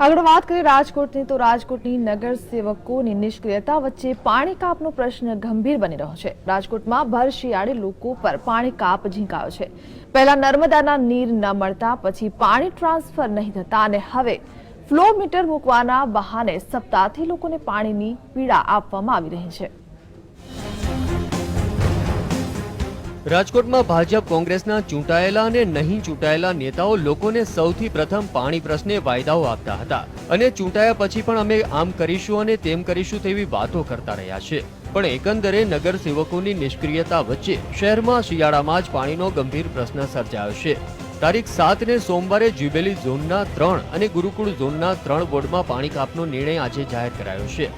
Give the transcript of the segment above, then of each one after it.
આગળ વાત કરીએ રાજકોટની, તો રાજકોટની નગરસેવકોની નિષ્ક્રિયતા વચ્ચે પાણી કાપનો પ્રશ્ન ગંભીર બની રહ્યો છે. રાજકોટમાં ભર શિયાળે લોકો પર પાણી કાપ ઝીંકાયો છે. પહેલા નર્મદાના નીર ન મળતા, પછી પાણી ટ્રાન્સફર નહીં થતા અને હવે ફ્લો મીટર મૂકવાના બહાને સપ્તાહથી લોકોને પાણીની પીડા આપવામાં આવી રહી છે. રાજકોટમાં ભાજપ કોંગ્રેસના ચૂંટાયેલા અને નહીં ચૂંટાયેલા નેતાઓ લોકોને સૌથી પ્રથમ પાણી પ્રશ્ને વાયદાઓ આપતા હતા. અને ચૂંટાયા પછી પણ અમે આમ કરીશું અને તેમ કરીશું તેવી વાતો કરતા રહ્યા છે. પણ એકંદરે નગરસેવકોની નિષ્ક્રિયતા વચ્ચે શહેરમાં શિયાળામાં જ પાણીનો ગંભીર પ્રશ્ન સર્જાયો છે. તારીખ સાત ને સોમવારે જ્યુબેલી ઝોનના ત્રણ અને ગુરુકુળ ઝોનના ત્રણ વોર્ડમાં પાણી કાપનો નિર્ણય આજે જાહેર કરાયો છે.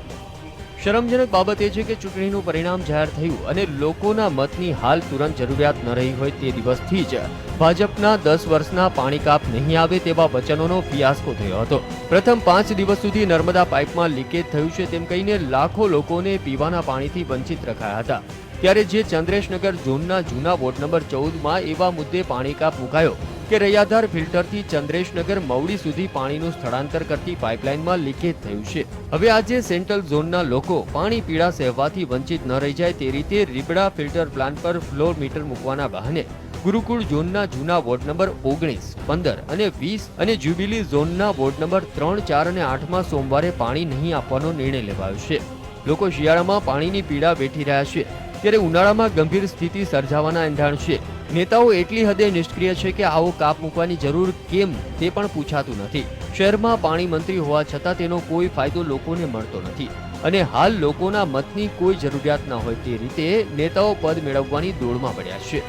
શરમજનક બાબત એ છે કે ચૂંટણીનું પરિણામ જાહેર થયું અને લોકોના મતની હાલ તુરંત જરૂરિયાત ન રહી હોય તે દિવસથી જ ભાજપના દસ વર્ષના પાણી કાપ નહીં આવે તેવા વચનોનો ફિયાસ્કો થયો હતો. પ્રથમ પાંચ દિવસ સુધી નર્મદા પાઇપમાં લીકેજ થયું છે તેમ કહીને લાખો લોકોને પીવાના પાણીથી વંચિત રખાયા હતા. ત્યારે જે ચંદ્રેશનગર ઝોનના જૂના વોર્ડ નંબર ચૌદમાં એવા મુદ્દે પાણી કાપ મુકાયો. કે રૈયાધાર ફિલ્ટરથી ચંદ્રેશનગર મવડી સુધી પાણીનું સ્થળાંતર કરતી પાઇપલાઇનમાં લીકેજ થયું છે. હવે આજે સેન્ટ્રલ ઝોનના લોકો પાણી પીડા સહેવાથી વંચિત ન રહી જાય તે રીતે રીબડા ફિલ્ટર પ્લાન્ટ પર ફ્લોર મીટર મૂકવાના બહાને ગુરુકુળ ઝોનના જૂના વોર્ડ નંબર ઓગણીસ, પંદર અને વીસ અને જ્યુબિલી ઝોનના વોર્ડ નંબર ત્રણ, ચાર અને આઠમાં સોમવારે પાણી નહીં આપવાનો નિર્ણય લેવાયો છે. લોકો શિયાળામાં પાણીની પીડા વેઠી રહ્યા છે. ત્યારે ઉનાળામાં ગંભીર સ્થિતિ સર્જાવાના એંધાણ છે. નેતાઓ એટલી હદે નિષ્ક્રિય છે કે આવો કાપ મૂકવાની જરૂર કેમ તે પણ પૂછાતું નથી. શહેરમાં પાણી મંત્રી હોવા છતાં તેનો કોઈ ફાયદો લોકોને મળતો નથી. અને હાલ લોકોના મતની કોઈ જરૂરિયાત ન હોય તે રીતે નેતાઓ પદ મેળવવાની દોડમાં પડ્યા છે.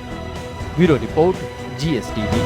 Bureau report, GSTV.